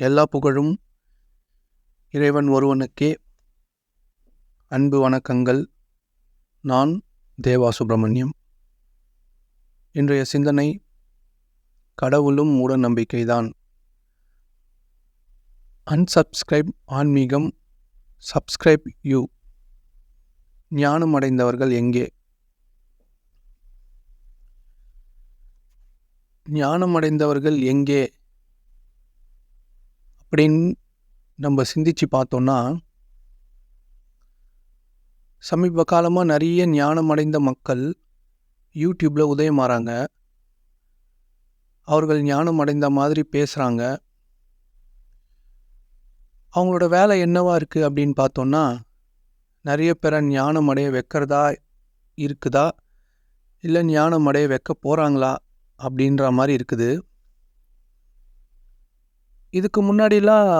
எல்லா புகழும் இறைவன் ஒருவனுக்கே. அன்பு வணக்கங்கள். நான் தேவா சுப்பிரமணியம் இன்றைய சிந்தனை கடவுளும் மூட நம்பிக்கைதான் அன்சப்ஸ்கிரைப் ஆன்மீகம் சப்ஸ்கிரைப் யூ ஞானம் அடைந்தவர்கள் எங்கே? ஞானம் அடைந்தவர்கள் எங்கே? அப்படின்னு நம்ம சிந்திச்சு பார்த்தோன்னா சமீப காலமாக நிறைய ஞானம் அடைந்த மக்கள் யூடியூப்பில் உதயமாறாங்க அவர்கள் ஞானம் அடைந்த மாதிரி பேசுகிறாங்க அவங்களோட வேலை என்னவா இருக்குது அப்படின்னு பார்த்தோன்னா நிறைய பேரை ஞானம் அடைய வைக்கிறதா இருக்குதா? இல்லை ஞானம் அடைய வைக்க போகிறாங்களா அப்படின்ற மாதிரி இருக்குது. இதுக்கு முன்னாடிலாம்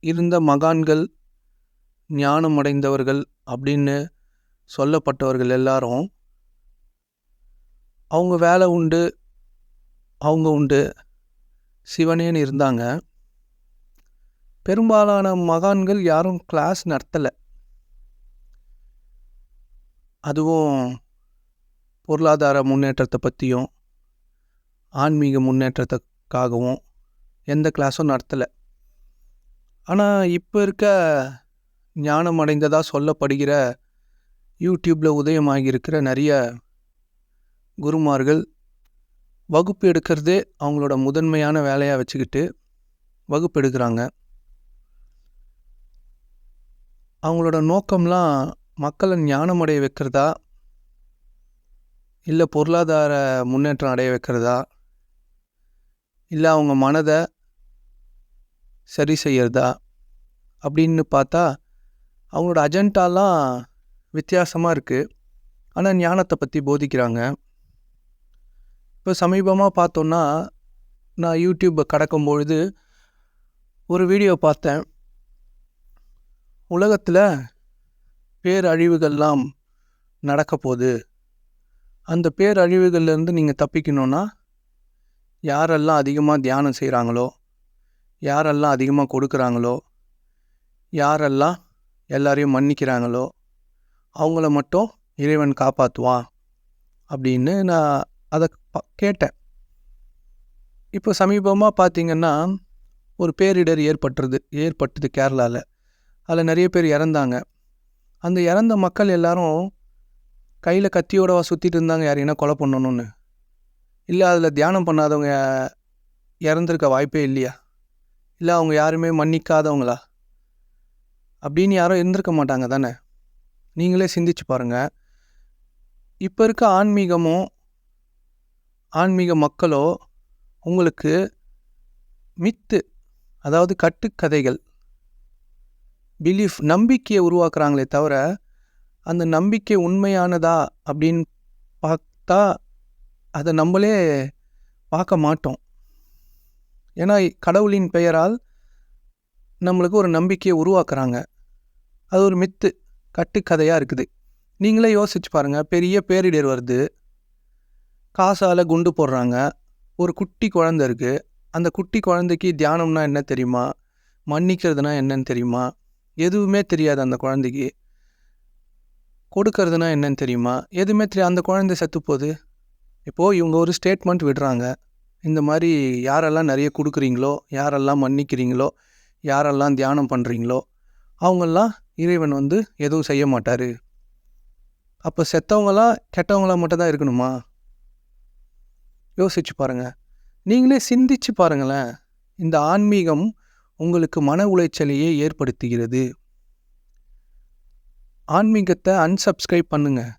இருந்த மகான்கள் ஞானம் அடைந்தவர்கள் அப்படின்னு சொல்லப்பட்டவர்கள் எல்லாரும் அவங்க வேலை உண்டு அவங்க உண்டு சிவனேன்னு இருந்தாங்க. பெரும்பாலான மகான்கள் யாரும் கிளாஸ் நடத்தலை. அதுவும் பொருளாதார முன்னேற்றத்தை பற்றியும் ஆன்மீக முன்னேற்றத்துக்காகவும் எந்த கிளாஸும் நடத்தலை. ஆனால் இப்போ இருக்க ஞானம் அடைந்ததாக சொல்லப்படுகிற யூடியூப்பில் உதயமாகியிருக்கிற நிறைய குருமார்கள் வகுப்பு எடுக்கிறதே அவங்களோட முதன்மையான வேலையாக வச்சுக்கிட்டு வகுப்பு எடுக்கிறாங்க. அவங்களோட நோக்கம்லாம் மக்களை ஞானம் அடைய வைக்கிறதா? இல்லை பொருளாதார முன்னேற்றம் அடைய வைக்கிறதா? இல்லை அவங்க மனதை சரி செய்யறதா? அப்படின்னு பார்த்தா அவங்களோட அஜெண்டாலாம் வித்தியாசமாக இருக்குது ஆனால் ஞானத்தை பற்றி போதிக்கிறாங்க. இப்போ சமீபமாக பார்த்தோன்னா நான் யூடியூப்பை கடக்கும் பொழுது ஒரு வீடியோ பார்த்தேன். உலகத்தில் பேரழிவுகள்லாம் நடக்க போகுது. அந்த பேரழிவுகள்லேருந்து நீங்கள் தப்பிக்கணுன்னா யாரெல்லாம் அதிகமாக தியானம் செய்கிறாங்களோ யாரெல்லாம் அதிகமாக கொடுக்குறாங்களோ யாரெல்லாம் எல்லாரையும் மன்னிக்கிறாங்களோ அவங்கள மட்டும் இறைவன் காப்பாற்றுவான் அப்படின்னு நான் அதை ப கேட்டேன். இப்போ சமீபமாக பார்த்தீங்கன்னா ஒரு பேரிடர் ஏற்பட்டுறது ஏற்பட்டது கேரளாவில் அதில் நிறைய பேர் இறந்தாங்க. அந்த இறந்த மக்கள் எல்லாரும் கையில் கத்தியோடவா சுற்றிட்டு இருந்தாங்க யாரையும் கொலை பண்ணணும்னு. இல்லை அதில் தியானம் பண்ணாதவங்க இறந்துருக்க வாய்ப்பே இல்லையா? இல்லை அவங்க யாருமே மன்னிக்காதவங்களா? அப்படின்னு யாரும் இருந்திருக்க மாட்டாங்க தானே? நீங்களே சிந்திச்சு பாருங்கள் இப்போ இருக்க ஆன்மீகமோ ஆன்மீக மக்களோ உங்களுக்கு மித்து அதாவது கட்டுக்கதைகள் பிலீஃப் நம்பிக்கையை உருவாக்குறாங்களே தவிர அந்த நம்பிக்கை உண்மையானதா அப்படின்னு பார்த்தா அதை நம்மளே பார்க்க மாட்டோம். ஏன்னா கடவுளின் பெயரால் நம்மளுக்கு ஒரு நம்பிக்கையை உருவாக்குறாங்க. அது ஒரு மித்து கட்டுக்கதையாக இருக்குது. நீங்களே யோசிச்சு பாருங்கள் பெரிய பேரிடர் வருது. காசால் குண்டு போடுறாங்க. ஒரு குட்டி குழந்த இருக்குது அந்த குட்டி குழந்தைக்கு தியானம்னா என்ன தெரியுமா? மன்னிக்கிறதுனா என்னன்னு தெரியுமா? எதுவுமே தெரியாது அந்த குழந்தைக்கு. கொடுக்கறதுனா என்னன்னு தெரியுமா? எதுவுமே தெரியாது அந்த குழந்தை செத்து போகுது. இப்போது இவங்க ஒரு ஸ்டேட்மெண்ட் விடுறாங்க. இந்த மாதிரி யாரெல்லாம் நிறைய கொடுக்குறீங்களோ யாரெல்லாம் மன்னிக்கிறீங்களோ யாரெல்லாம் தியானம் பண்ணுறீங்களோ அவங்கெல்லாம் இறைவன் வந்து எதுவும் செய்ய மாட்டார். அப்போ செத்தவங்களாம் கெட்டவங்களாம் மட்டும் தான் இருக்கணுமா? யோசிச்சு பாருங்கள் நீங்களே சிந்திச்சு பாருங்களேன். இந்த ஆன்மீகம் உங்களுக்கு மன உளைச்சலையே ஏற்படுத்துகிறது. ஆன்மீகத்தை அன்சப்ஸ்கிரைப் பண்ணுங்கள்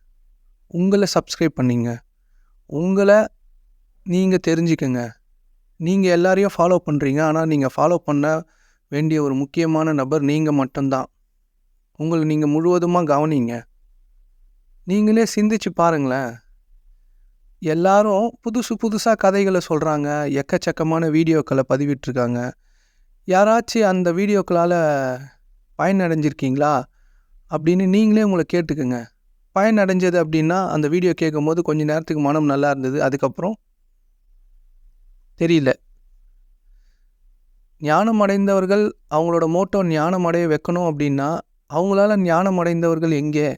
உங்களை சப்ஸ்கிரைப் பண்ணிங்க. உங்களை நீங்கள் தெரிஞ்சுக்கங்க. நீங்கள் எல்லாரையும் ஃபாலோ பண்ணுறீங்க ஆனால் நீங்கள் ஃபாலோ பண்ண வேண்டிய ஒரு முக்கியமான நபர் நீங்கள் மட்டும்தான். உங்களை நீங்கள் முழுவதுமாக கவனிங்க. நீங்களே சிந்திச்சு பாருங்களேன். எல்லாரும் புதுசு புதுசாக கதைகளை சொல்கிறாங்க எக்கச்சக்கமான வீடியோக்களை பதிவிட்டுருக்காங்க. யாராச்சும் அந்த வீடியோக்களால் பயனடைஞ்சிருக்கீங்களா? அப்படின்னு நீங்களே உங்களை கேட்டுக்குங்க. பயனடைஞ்சது அப்படின்னா அந்த வீடியோ கேட்கும்போது கொஞ்சம் நேரத்துக்கு மனம் நல்லா இருந்தது. அதுக்கப்புறம் தெரியல. ஞானம் அடைந்தவர்கள் அவங்களோட மோட்டோ ஞானம் அடைய வைக்கணும் அப்படின்னா அவங்களால ஞானம் அடைந்தவர்கள் எங்கே?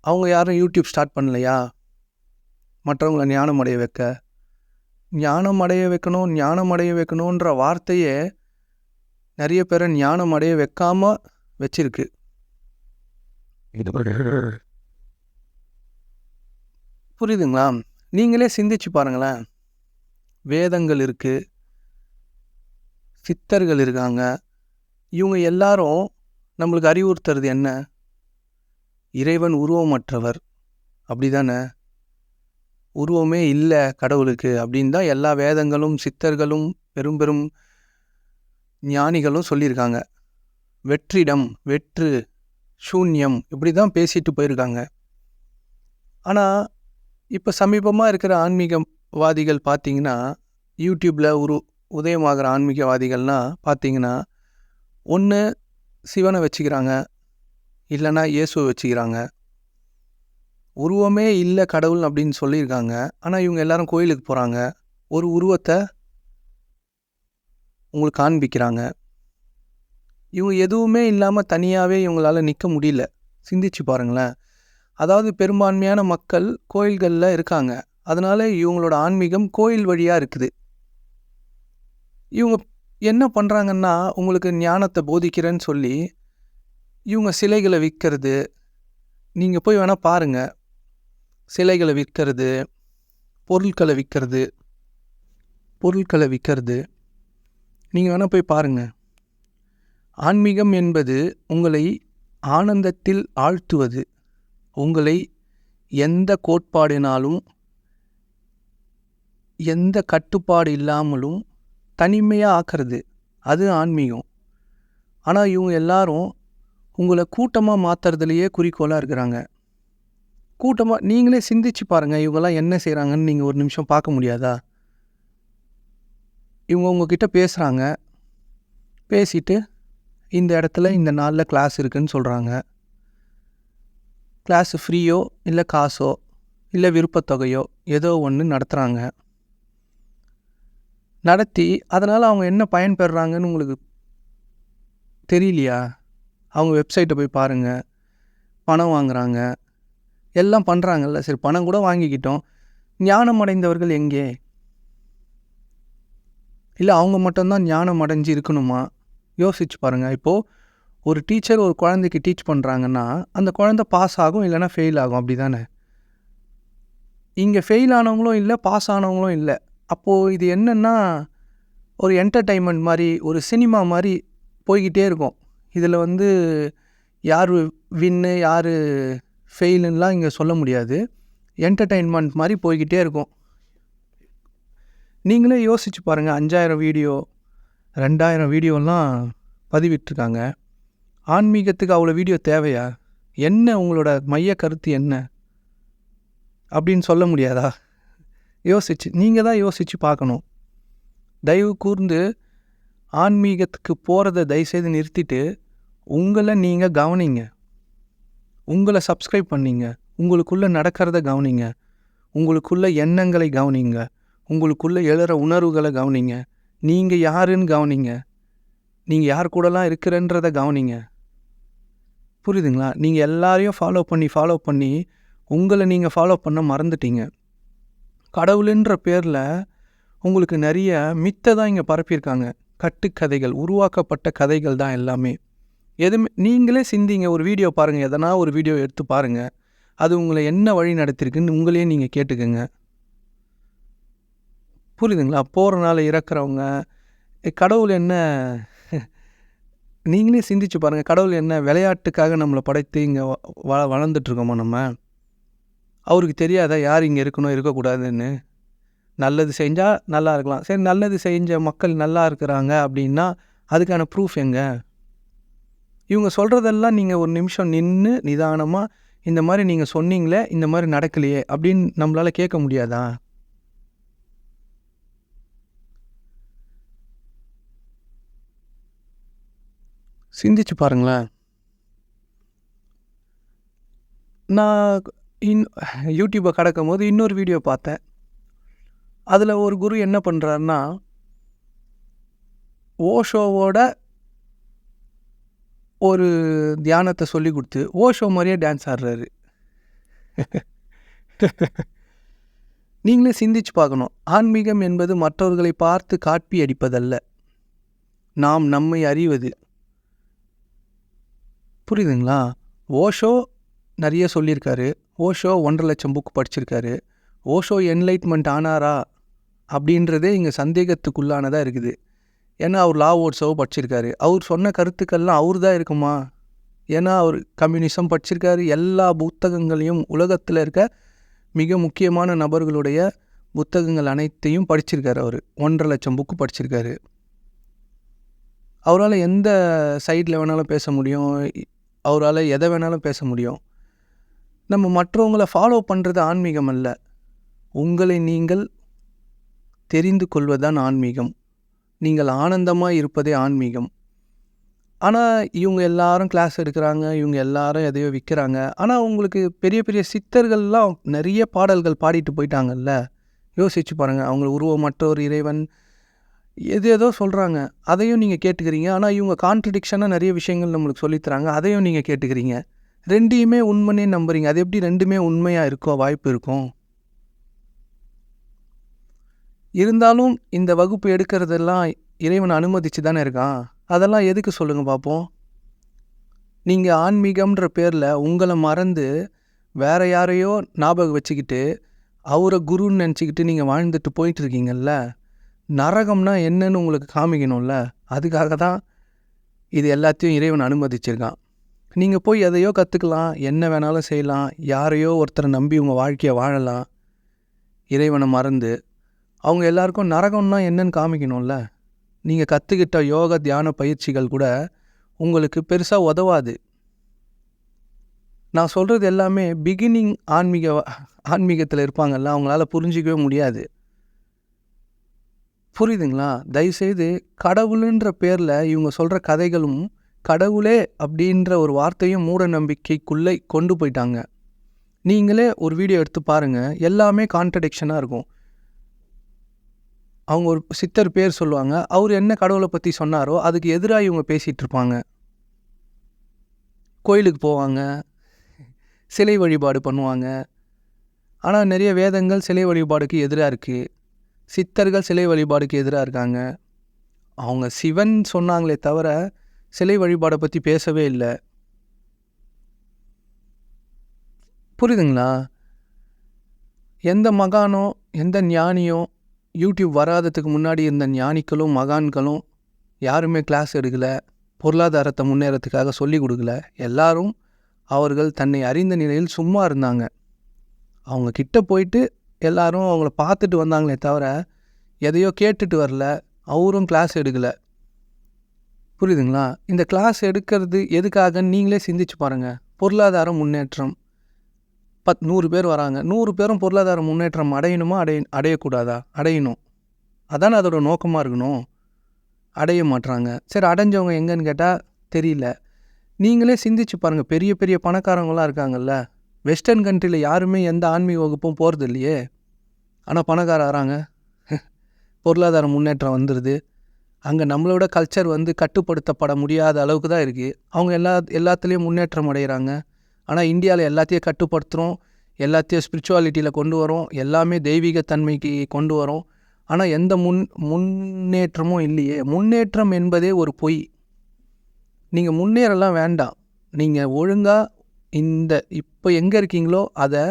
அவங்க யாரும் யூடியூப் ஸ்டார்ட் பண்ணலையா? மற்றவங்கள ஞானம் அடைய வைக்க. ஞானம் அடைய வைக்கணும் ஞானம் அடைய வைக்கணுன்ற வார்த்தையே நிறைய பேரை ஞானம் அடைய வைக்காமல் வச்சிருக்கு. புரியுதுங்களா? நீங்களே சிந்திச்சு பாருங்களேன். வேதங்கள் இருக்குது சித்தர்கள் இருக்காங்க. இவங்க எல்லாரும் நம்மளுக்கு அறிவுறுத்துறது என்ன? இறைவன் உருவமற்றவர். அப்படி தானே உருவமே இல்லை கடவுளுக்கு அப்படின்னு தான் எல்லா வேதங்களும் சித்தர்களும் பெரும் பெரும் ஞானிகளும் சொல்லியிருக்காங்க. வெற்றிடம் வெற்று சூன்யம் இப்படி தான் பேசிட்டு போயிருக்காங்க. ஆனால் இப்போ சமீபமாக இருக்கிற ஆன்மீகம் வாதிகள் பார்த்தீங்கன்னா யூடியூப்பில் உரு உதயமாகிற ஆன்மீகவாதிகள்னால் பார்த்தீங்கன்னா ஒன்று சிவனை வச்சுக்கிறாங்க இல்லைன்னா இயேசுவை வச்சுக்கிறாங்க. உருவமே இல்லை கடவுள் அப்படின்னு சொல்லியிருக்காங்க. ஆனால் இவங்க எல்லாரும் கோயிலுக்கு போகிறாங்க ஒரு உருவத்தை உங்களுக்கு காண்பிக்கிறாங்க. இவங்க எதுவுமே இல்லாமல் தனியாகவே இவங்களால நிற்க முடியல. சிந்திச்சு பாருங்களேன். அதாவது பெரும்பான்மையான மக்கள் கோயில்களில் இருக்காங்க. அதனால் இவங்களோட ஆன்மீகம் கோயில் வழியாக இருக்குது. இவங்க என்ன பண்ணுறாங்கன்னா உங்களுக்கு ஞானத்தை போதிக்கிறேன்னு சொல்லி இவங்க சிலைகளை விற்கிறது. நீங்கள் போய் வேணால் பாருங்கள் சிலைகளை விற்கிறது பொருட்களை விற்கிறது பொருட்களை விற்கிறது. நீங்கள் வேணால் போய் பாருங்கள் ஆன்மீகம் என்பது உங்களை ஆனந்தத்தில் ஆழ்த்துவது. உங்களை எந்த கோட்பாடினாலும் எந்த கட்டுப்பாடு இல்லாமலும் தனிமையாக ஆக்கிறது. அது ஆன்மீகம். ஆனால் இவங்க எல்லாரும் உங்களை கூட்டமாக மாற்றுறதுலையே குறிக்கோளாக இருக்கிறாங்க. கூட்டமாக நீங்களே சிந்திச்சு பாருங்கள் இவங்கெல்லாம் என்ன செய்கிறாங்கன்னு நீங்கள் ஒரு நிமிஷம் பார்க்க முடியாதா? இவங்க உங்ககிட்ட பேசுகிறாங்க பேசிட்டு இந்த இடத்துல இந்த நாளில் கிளாஸ் இருக்குதுன்னு சொல்கிறாங்க கிளாஸ் ஃப்ரீயோ இல்லை காசோ இல்லை விருப்பத்தொகையோ ஏதோ ஒன்று நடத்துகிறாங்க நடத்தி அதனால் அவங்க என்ன பயன்பெறாங்கன்னு உங்களுக்கு தெரியலையா? அவங்க வெப்சைட்டை போய் பாருங்கள் பணம் வாங்குறாங்க. எல்லாம் பண்ணுறாங்கல்ல சரி பணம் கூட வாங்கிக்கிட்டோம். ஞானம் அடைந்தவர்கள் எங்கே? இல்லை அவங்க மட்டும்தான் ஞானம் அடைஞ்சு இருக்கணுமா? யோசிச்சு பாருங்கள் இப்போது ஒரு டீச்சர் ஒரு குழந்தைக்கு டீச் பண்ணுறாங்கன்னா அந்த குழந்தை பாஸ் ஆகும் இல்லைன்னா ஃபெயில் ஆகும். அப்படி தானே இங்கே ஃபெயில் ஆனவங்களும் இல்லை பாஸ் ஆனவங்களும் இல்லை. அப்போது இது என்னென்னா ஒரு என்டர்டைன்மெண்ட் மாதிரி ஒரு சினிமா மாதிரி போய்கிட்டே இருக்கும். இதில் வந்து யார் வின்னு யார் ஃபெயிலுன்னெலாம் இங்கே சொல்ல முடியாது. என்டர்டெயின்மெண்ட் மாதிரி போய்கிட்டே இருக்கும். நீங்களே யோசிச்சு பாருங்கள் அஞ்சாயிரம் வீடியோ ரெண்டாயிரம் வீடியோலாம் பதிவிட்டிருக்காங்க ஆன்மீகத்துக்கு அவ்வளோ வீடியோ தேவையா? என்ன உங்களோட மைய கருத்து என்ன? அப்படின்னு சொல்ல முடியாதா? யோசிச்சு நீங்கள் தான் யோசித்து பார்க்கணும். தயவு கூர்ந்து ஆன்மீகத்துக்கு போகிறத தயவுசெய்து நிறுத்திட்டு உங்களை நீங்கள் கவனிங்க. உங்களை சப்ஸ்கிரைப் பண்ணிங்க. உங்களுக்குள்ளே நடக்கிறத கவனிங்க. உங்களுக்குள்ள எண்ணங்களை கவனிங்க. உங்களுக்குள்ளே எழுற உணர்வுகளை கவனிங்க. நீங்கள் யாருன்னு கவனிங்க. நீங்கள் யார் கூடலாம் இருக்கிறன்றத கவனிங்க. புரியுதுங்களா? நீங்கள் எல்லாரையும் ஃபாலோ பண்ணி ஃபாலோ பண்ணி உங்களை நீங்கள் ஃபாலோ பண்ண மறந்துட்டீங்க. கடவுளுன்ற பேரில் உங்களுக்கு நிறைய மித்தை தான் இங்கே பரப்பியிருக்காங்க. கட்டுக்கதைகள் உருவாக்கப்பட்ட கதைகள் தான் எல்லாமே. எதுவுமே நீங்களே சிந்திங்க ஒரு வீடியோ பாருங்கள் எதனா ஒரு வீடியோ எடுத்து பாருங்கள் அது உங்களை என்ன வழி நடத்திருக்குன்னு உங்களே நீங்கள் கேட்டுக்கோங்க. புரியுதுங்களா? போகிறனால இறக்குறவங்க கடவுள் என்ன நீங்களே சிந்திச்சு பாருங்கள் கடவுள் என்ன விளையாட்டுக்காக நம்மளை படைத்து இங்கே வ வளர்ந்துட்டுருக்கோமா நம்ம? அவருக்கு தெரியாதா யார் இங்கே இருக்கணும் இருக்கக்கூடாதுன்னு? நல்லது செஞ்சால் நல்லா இருக்கலாம். சரி நல்லது செஞ்ச மக்கள் நல்லா இருக்கிறாங்க அப்படின்னா அதுக்கான ப்ரூஃப் எங்கே? இவங்க சொல்கிறதெல்லாம் நீங்கள் ஒரு நிமிஷம் நின்று நிதானமாக இந்த மாதிரி நீங்கள் சொன்னீங்களே இந்த மாதிரி நடக்கலையே அப்படின்னு நம்மளால் கேட்க முடியாதா? சிந்திச்சு பாருங்களேன். நான் இன் யூடியூப்பை கடக்கும் போது இன்னொரு வீடியோ பார்த்தேன். அதில் ஒரு குரு என்ன பண்ணுறாருன்னா ஓஷோவோட ஒரு தியானத்தை சொல்லி கொடுத்து ஓஷோ மாதிரியே டான்ஸ் ஆடுறாரு. நீங்களே சிந்திச்சு பார்க்கணும். ஆன்மீகம் என்பது மற்றவர்களை பார்த்து காப்பி அடிப்பதல்ல. நாம் நம்மை அறிவது. புரியுதுங்களா? ஓஷோ நிறைய சொல்லியிருக்காரு. ஓஷோ ஒன்றரை லட்சம் புக் படிச்சிருக்காரு. ஓஷோ என்லைட்மெண்ட் ஆனாரா? அப்படின்றதே இங்கே சந்தேகத்துக்குள்ளானதாக இருக்குது. ஏன்னா அவர் லா ஓட்ஸோவை படிச்சிருக்காரு. அவர் சொன்ன கருத்துக்கள்லாம் அவர் தான் இருக்குமா? ஏன்னா அவர் கம்யூனிசம் படிச்சிருக்காரு. எல்லா புத்தகங்களையும் உலகத்தில் இருக்க மிக முக்கியமான நபர்களுடைய புத்தகங்கள் அனைத்தையும் படிச்சிருக்காரு அவர். ஒன்றரை லட்சம் புக்கு படிச்சிருக்காரு. அவரால் எந்த சைடில் வேணாலும் பேச முடியும். அவரால் எதை வேணாலும் பேச முடியும். நம்ம மற்றவங்கள ஃபாலோ பண்ணுறது ஆன்மீகம் அல்ல. உங்களை நீங்கள் தெரிந்து கொள்வதுதான் ஆன்மீகம். நீங்கள் ஆனந்தமாக இருப்பதே ஆன்மீகம். ஆனால் இவங்க எல்லாரும் கிளாஸ் எடுக்கிறாங்க இவங்க எல்லாரும் எதையோ விற்கிறாங்க ஆனால் உங்களுக்கு பெரிய பெரிய சித்தர்கள்லாம் நிறைய பாடல்கள் பாடிட்டு போயிட்டாங்கல்ல? யோசிச்சு பாருங்கள் அவங்க உருவமற்ற ஒரு இறைவன் எது ஏதோ சொல்கிறாங்க அதையும் நீங்கள் கேட்டுக்கிறீங்க. ஆனால் இவங்க கான்ட்ரடிக்ஷனாக நிறைய விஷயங்கள் நம்மளுக்கு சொல்லித்தராங்க அதையும் நீங்கள் கேட்டுக்கிறீங்க. ரெண்டையுமே உண்மைன்னே நம்புறீங்க. அது எப்படி ரெண்டுமே உண்மையாக இருக்கோ வாய்ப்பு இருக்கும் இருந்தாலும் இந்த வகுப்பு எடுக்கிறதெல்லாம் இறைவன் அனுமதிச்சு தானே இருக்கான். அதெல்லாம் எதுக்கு சொல்லுங்கள் பார்ப்போம் நீங்கள் ஆன்மீகம்ன்ற பேரில் உங்களை மறந்து வேற யாரையோ ஞாபகம் வச்சுக்கிட்டு அவரை குருன்னு நினச்சிக்கிட்டு நீங்கள் வாழ்ந்துட்டு போயிட்டு இருக்கீங்கல்ல நரகம்னா என்னன்னு உங்களுக்கு காமிக்கணும்ல அதுக்காக தான் இது எல்லாத்தையும் இறைவன் அனுமதிச்சிருக்கான். நீங்கள் போய் எதையோ கற்றுக்கலாம் என்ன வேணாலும் செய்யலாம் யாரையோ ஒருத்தரை நம்பி உங்கள் வாழ்க்கையை வாழலாம். இறைவனை மறந்து அவங்க எல்லாருக்கும் நரகம்னா என்னன்னு காமிக்கணும்ல? நீங்கள் கற்றுக்கிட்ட யோக தியான பயிற்சிகள் கூட உங்களுக்கு பெருசாக உதவாது. நான் சொல்கிறது எல்லாமே பிகினிங் ஆன்மீக ஆன்மீகத்தில் இருப்பாங்கல்ல அவங்களால புரிஞ்சிக்கவே முடியாது. புரியுதுங்களா? தயவுசெய்து கடவுளுன்ற பேரில் இவங்க சொல்கிற கதைகளும் கடவுளே அப்படின்ற ஒரு வார்த்தையும் மூட நம்பிக்கைக்குள்ளே கொண்டு போயிட்டாங்க. நீங்களே ஒரு வீடியோ எடுத்து பாருங்கள் எல்லாமே கான்ட்ரடிக்ஷனாக இருக்கும். அவங்க ஒரு சித்தர் பேர் சொல்லுவாங்க அவர் என்ன கடவுளை பற்றி சொன்னாரோ அதுக்கு எதிராக இவங்க பேசிகிட்டு இருப்பாங்க. கோயிலுக்கு போவாங்க சிலை வழிபாடு பண்ணுவாங்க. ஆனால் நிறைய வேதங்கள் சிலை வழிபாடுக்கு எதிராக இருக்குது சித்தர்கள் சிலை வழிபாடுக்கு எதிராக இருக்காங்க. அவங்க சிவன் சொன்னாங்களே தவிர சிலை வழிபாடை பற்றி பேசவே இல்லை. புரியுதுங்களா எந்த மகானோ எந்த ஞானியோ யூடியூப் வராததுக்கு முன்னாடி இருந்த ஞானிகளும் மகான்களும் யாருமே கிளாஸ் எடுக்கலை பொருளாதாரத்தை முன்னேறத்துக்காக சொல்லி கொடுக்கல. எல்லாரும் அவர்கள் தன்னை அறிந்த நிலையில் சும்மா இருந்தாங்க. அவங்க கிட்ட போயிட்டு எல்லாரும் அவங்கள பார்த்துட்டு வந்தாங்களே தவிர எதையோ கேட்டுட்டு வரல. அவரும் கிளாஸ் எடுக்கலை. புரியுதுங்களா? இந்த கிளாஸ் எடுக்கிறது எதுக்காக நீங்களே சிந்திச்சு பாருங்கள் பொருளாதார முன்னேற்றம். பத் நூறு பேர் வராங்க. நூறு பேரும் பொருளாதார முன்னேற்றம் அடையணுமா? அடைய அடையக்கூடாதா? அடையணும். அதானே அதோட நோக்கமாக இருக்கணும். அடைய மாட்றாங்க. சரி அடைஞ்சவங்க எங்கன்னு கேட்டால் தெரியல. நீங்களே சிந்திச்சு பாருங்கள் பெரிய பெரிய பணக்காரங்களாம் இருக்காங்கல்ல. வெஸ்டர்ன் கண்ட்ரியில் யாருமே எந்த ஆன்மீக வகுப்பும் போகிறது இல்லையே ஆனால் பணக்கார வராங்க பொருளாதார முன்னேற்றம் வந்துடுது அங்கே நம்மளோட கல்ச்சர் வந்து கட்டுப்படுத்தப்பட முடியாத அளவுக்கு தான் இருக்குது அவங்க எல்லா எல்லாத்துலேயும் முன்னேற்றம் அடைகிறாங்க ஆனால் இந்தியாவில் எல்லாத்தையும் கட்டுப்படுத்துகிறோம் எல்லாத்தையும் ஸ்பிரிச்சுவாலிட்டியில் கொண்டு வரோம் எல்லாமே தெய்வீகத்தன்மைக்கு கொண்டு வரோம் ஆனால் எந்த முன் முன்னேற்றமும் இல்லையே. முன்னேற்றம் என்பதே ஒரு பொய். நீங்கள் முன்னேறலாம் வேண்டாம். நீங்கள் ஒழுங்காக இந்த இப்போ எங்கே இருக்கீங்களோ அதை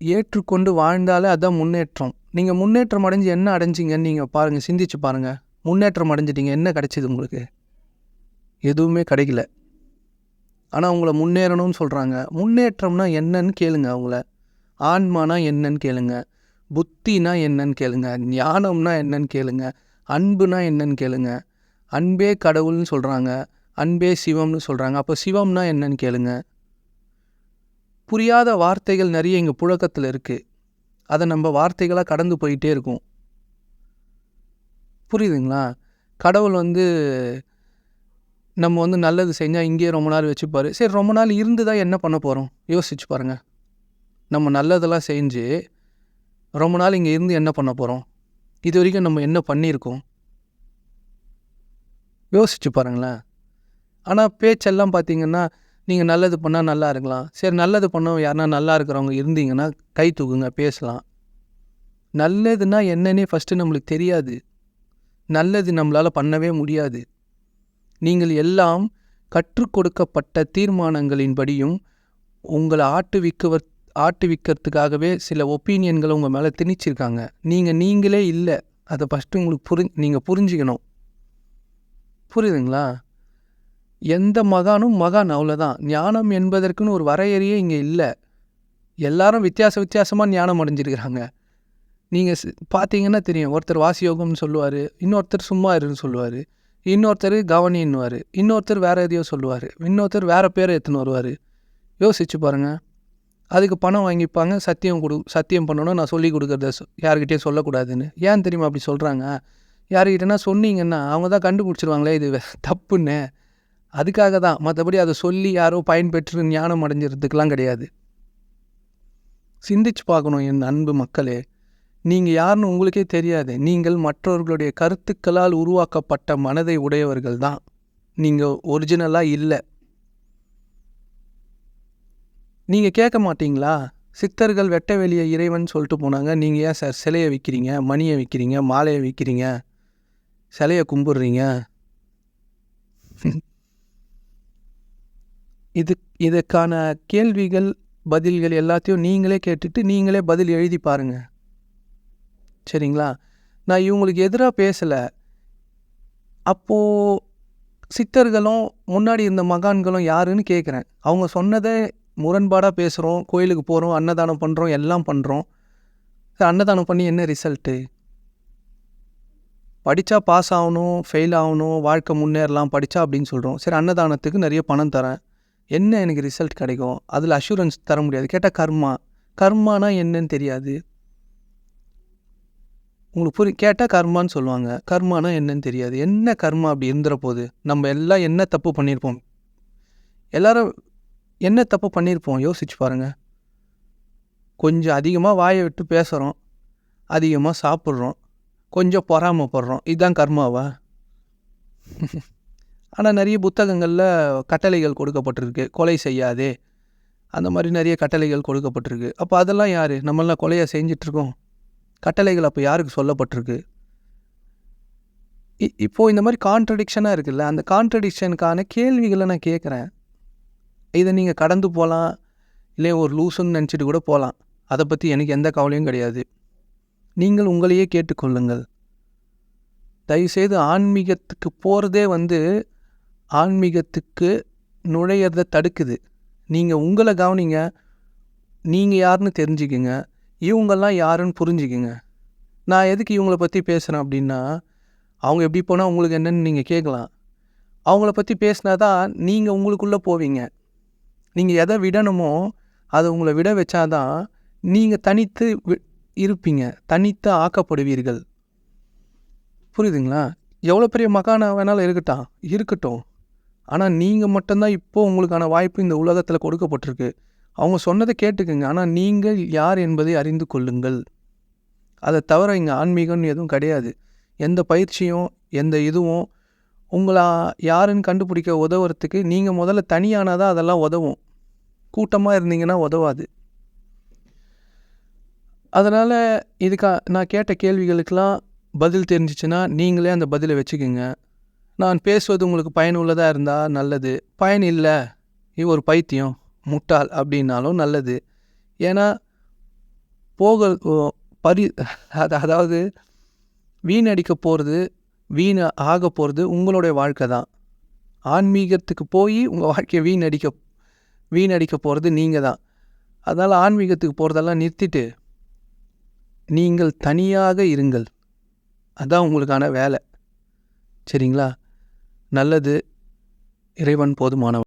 ஏற்றுக்கொண்டு வாழ்ந்தாலே அதான் முன்னேற்றம். நீங்கள் முன்னேற்றம் அடைஞ்சு என்ன அடைஞ்சிங்கன்னு நீங்கள் பாருங்கள் சிந்திச்சு பாருங்கள் முன்னேற்றம் அடைஞ்சிட்டிங்க. என்ன கிடைச்சிது உங்களுக்கு? எதுவுமே கிடைக்கல. ஆனால் அவங்கள முன்னேறணும்னு சொல்கிறாங்க முன்னேற்றம்னா என்னன்னு கேளுங்க அவங்கள. ஆன்மானா என்னன்னு கேளுங்க. புத்தினா என்னன்னு கேளுங்க. ஞானம்னா என்னன்னு கேளுங்க. அன்புனா என்னன்னு கேளுங்க. அன்பே கடவுள்னு சொல்கிறாங்க அன்பே சிவம்னு சொல்கிறாங்க அப்போ சிவம்னா என்னன்னு கேளுங்க. புரியாத வார்த்தைகள் நிறைய இங்கே புழக்கத்தில் இருக்குது அதை நம்ம வார்த்தைகளாக கடந்து போயிட்டே இருக்கும். புரியுதுங்களா? கடவுள் வந்து நம்ம வந்து நல்லது செஞ்சால் இங்கேயே ரொம்ப நாள் வச்சுப்பாரு. சரி ரொம்ப நாள் இருந்து தான் என்ன பண்ண போகிறோம் யோசிச்சு பாருங்கள் நம்ம நல்லதெல்லாம் செஞ்சு ரொம்ப நாள் இங்கே இருந்து என்ன பண்ண போகிறோம் இது வரைக்கும் நம்ம என்ன பண்ணியிருக்கோம்? யோசிச்சு பாருங்களேன். ஆனால் பேச்செல்லாம் பார்த்திங்கன்னா நீங்கள் நல்லது பண்ணால் நல்லா இருக்கலாம். சரி நல்லது பண்ண யாருனா நல்லா இருக்கிறவங்க இருந்தீங்கன்னா கை தூக்குங்க பேசலாம். நல்லதுன்னா என்னன்னே ஃபஸ்ட்டு நம்மளுக்கு தெரியாது. நல்லது நம்மளால் பண்ணவே முடியாது. நீங்கள் எல்லாம் கற்றுக் கொடுக்கப்பட்ட தீர்மானங்களின்படியும் உங்களை ஆட்டுவிக்க ஆட்டுவிக்கிறதுக்காகவே சில ஒப்பீனியன்களை உங்கள் மேலே திணிச்சிருக்காங்க. நீங்கள் நீங்களே இல்லை. அதை ஃபஸ்ட்டு உங்களுக்கு புரி நீங்கள் புரிஞ்சுக்கணும். புரியுதுங்களா? எந்த மகானும் மகான் அவ்வளோதான் ஞானம் என்பதற்குன்னு ஒரு வரையறையே இங்கே இல்லை. எல்லாரும் வித்தியாச வித்தியாசமாக ஞானம் அடைஞ்சிருக்கிறாங்க. நீங்கள் பார்த்தீங்கன்னா தெரியும். ஒருத்தர் வாசியோகம்னு சொல்லுவார் இன்னொருத்தர் சும்மா இருன்னு சொல்லுவார் இன்னொருத்தர் கவனின்னுவார் இன்னொருத்தர் வேறு எதையோ சொல்லுவார் இன்னொருத்தர் வேறு பேரை எடுத்துன்னு வருவார். யோசிச்சு பாருங்கள் அதுக்கு பணம் வாங்கிப்பாங்க சத்தியம் கொடு சத்தியம் பண்ணணும் நான் சொல்லி கொடுக்குறத யார்கிட்டயும் சொல்லக்கூடாதுன்னு. ஏன் தெரியுமா அப்படி சொல்கிறாங்க யார்கிட்டனா சொன்னீங்கன்னா அவங்க தான் கண்டுபிடிச்சிருவாங்களே இது தப்புன்னு. அதுக்காக தான் மற்றபடி அதை சொல்லி யாரோ பயன்பெற்று ஞானம் அடைஞ்சிறதுக்கெலாம் கிடையாது. சிந்திச்சு பார்க்கணும் என் அன்பு மக்களே. நீங்கள் யாருன்னு உங்களுக்கே தெரியாது. நீங்கள் மற்றவர்களுடைய கருத்துக்களால் உருவாக்கப்பட்ட மனதை உடையவர்கள் தான். நீங்கள் ஒரிஜினலாக இல்லை. நீங்கள் கேட்க மாட்டீங்களா? சித்தர்கள் வெட்ட வெளிய இறைவன் சொல்லிட்டு போனாங்க. நீங்கள் ஏன் சார் சிலையை விற்கிறீங்க மணியை விற்கிறீங்க மாலையை விற்கிறீங்க சிலையை கும்பிட்றீங்க? இது இதுக்கான கேள்விகள் பதில்கள் எல்லாத்தையும் நீங்களே கேட்டுட்டு நீங்களே பதில் எழுதி பாருங்கள் சரிங்களா? நான் இவங்களுக்கு எதிராக பேசலை. அப்போது சித்தர்களும் முன்னாடி இருந்த மகான்களும் யாருன்னு கேட்குறேன் அவங்க சொன்னதை முரண்பாடாக பேசுகிறோம் கோயிலுக்கு போகிறோம் அன்னதானம் பண்ணுறோம் எல்லாம் பண்ணுறோம் அன்னதானம் பண்ணி என்ன ரிசல்ட்டு? படித்தா பாஸ் ஆகணும் ஃபெயில் ஆகணும் வாழ்க்கை முன்னேறலாம் படித்தா அப்படின்னு சொல்கிறோம் சரி அன்னதானத்துக்கு நிறைய பணம் தரேன். என்ன எனக்கு ரிசல்ட் கிடைக்கும்? அதில் அஷூரன்ஸ் தர முடியாது. கேட்டால் கர்மா. கர்மானா என்னன்னு தெரியாது. உங்களுக்கு புரி கேட்டால் கர்மான்னு சொல்லுவாங்க. கர்மானா என்னன்னு தெரியாது. என்ன கர்மா அப்படி இருந்துற போது நம்ம எல்லாம் என்ன தப்பு பண்ணியிருப்போம் எல்லாரும் என்ன தப்பு பண்ணியிருப்போம் யோசிச்சு பாருங்கள் கொஞ்சம் அதிகமாக வாயை விட்டு பேசுகிறோம் அதிகமாக சாப்பிட்றோம். கொஞ்சம் பொறாமப்படுறோம். இதுதான் கர்மாவா? ஆனால் நிறைய புத்தகங்களில் கட்டளைகள் கொடுக்கப்பட்டிருக்கு. கொலை செய்யாதே. அந்த மாதிரி நிறைய கட்டளைகள் கொடுக்கப்பட்டிருக்கு. அப்போ அதெல்லாம் யார்? நம்மளாம் கொலையை செஞ்சிட்ருக்கோம். கட்டளைகள் அப்போ யாருக்கு சொல்லப்பட்டிருக்கு? இப்போது இந்த மாதிரி கான்ட்ரடிக்ஷனாக இருக்குல்ல? அந்த கான்ட்ரடிக்ஷனுக்கான கேள்விகளை நான் கேட்குறேன் இதை நீங்கள் கடந்து போகலாம் இல்லை ஒரு லூசுன்னு நினச்சிட்டு கூட போகலாம் அதை பற்றி எனக்கு எந்த கவலையும் கிடையாது. நீங்கள் உங்களையே கேட்டுக்கொள்ளுங்கள். தயவுசெய்து ஆன்மீகத்துக்கு போகிறதே வந்து ஆன்மீகத்துக்கு நுழையிறத தடுக்குது. நீங்கள் உங்களை கவனிங்க. நீங்கள் யாருன்னு தெரிஞ்சுக்கிங்க. இவங்கெல்லாம் யாருன்னு புரிஞ்சுக்கிங்க. நான் எதுக்கு இவங்கள பற்றி பேசுகிறேன் அப்படின்னா அவங்க எப்படி போனால் உங்களுக்கு என்னென்னு நீங்கள் கேட்கலாம். அவங்கள பற்றி பேசினா தான் நீங்கள் உங்களுக்குள்ளே போவீங்க. நீங்கள் எதை விடணுமோ அதை உங்களை விட வச்சாதான் நீங்கள் தனித்து இருப்பீங்க. தனித்து ஆக்கப்படுவீர்கள். புரியுதுங்களா? எவ்வளோ பெரிய மகானாக வேணாலும் இருக்கட்டும். இருக்கட்டும். ஆனால் நீங்கள் மட்டும்தான் இப்போது உங்களுக்கான வாய்ப்பு இந்த உலகத்தில் கொடுக்கப்பட்டிருக்கு. அவங்க சொன்னதை கேட்டுக்குங்க. ஆனால் நீங்கள் யார் என்பதை அறிந்து கொள்ளுங்கள். அதை தவிர இங்கே ஆன்மீகம்னு எதுவும் கிடையாது. எந்த பயிற்சியும் எந்த இதுவும் உங்களை யாருன்னு கண்டுபிடிக்க உதவுறதுக்கு நீங்கள் முதல்ல தனியானால் தான் அதெல்லாம் உதவும். கூட்டமாக இருந்தீங்கன்னா உதவாது. அதனால் இதுக்கா நான் கேட்ட கேள்விகளுக்கெல்லாம் பதில் தெரிஞ்சிச்சுன்னா நீங்களே அந்த பதிலை வச்சுக்கோங்க. நான் பேசுவது உங்களுக்கு பயனுள்ளதாக இருந்தால் நல்லது. பயன் இல்லை இது ஒரு பைத்தியம் முட்டாள் அப்படின்னாலும் நல்லது. ஏன்னா போக பரி அதாவது வீணடிக்க போகிறது வீண ஆக போகிறது உங்களுடைய வாழ்க்கை தான். ஆன்மீகத்துக்கு போய் உங்கள் வாழ்க்கையை வீணடிக்க வீணடிக்க போகிறது நீங்கள் தான். அதனால் ஆன்மீகத்துக்கு போகிறதெல்லாம் நிறுத்திட்டு நீங்கள் தனியாக இருங்கள். அதான் உங்களுக்கான வேலை. சரிங்களா? நல்லது இறைவன் போதுமானவன்